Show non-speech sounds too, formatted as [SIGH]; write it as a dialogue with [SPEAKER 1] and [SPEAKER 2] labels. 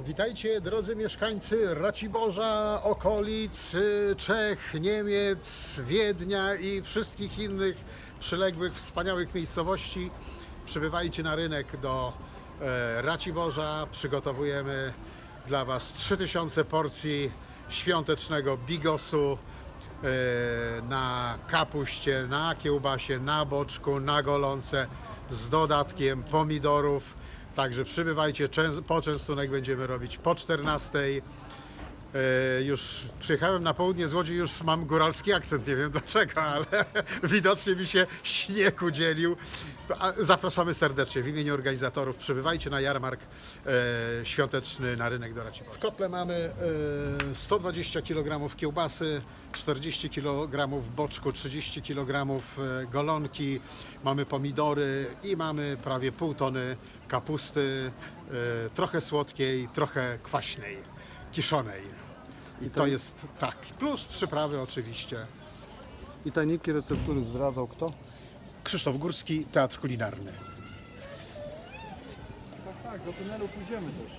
[SPEAKER 1] Witajcie drodzy mieszkańcy Raciborza, okolic y, Czech, Niemiec, Wiednia i wszystkich innych przyległych wspaniałych miejscowości. Przybywajcie na rynek do e, Raciborza. Przygotowujemy dla Was 3000 porcji świątecznego bigosu e, na kapuście, na kiełbasie, na boczku, na golące z dodatkiem pomidorów. Także przybywajcie, Czę- poczęstunek będziemy robić po 14. E, Już przyjechałem na południe z Łodzi, już mam góralski akcent, nie wiem dlaczego, ale [LAUGHS] widocznie mi się śnieg udzielił. Zapraszamy serdecznie w imieniu organizatorów. Przybywajcie na jarmark e, świąteczny na rynek do Raciborza. W kotle mamy e, 120 kg kiełbasy, 40 kg boczku, 30 kg e, golonki, mamy pomidory i mamy prawie pół tony kapusty, e, trochę słodkiej, trochę kwaśnej, kiszonej. I to jest tak, plus przyprawy oczywiście.
[SPEAKER 2] I tajniki receptury zdradzał kto?
[SPEAKER 1] Krzysztof Górski, Teatr Kulinarny.
[SPEAKER 2] Tak, tak, do tunelu pójdziemy też.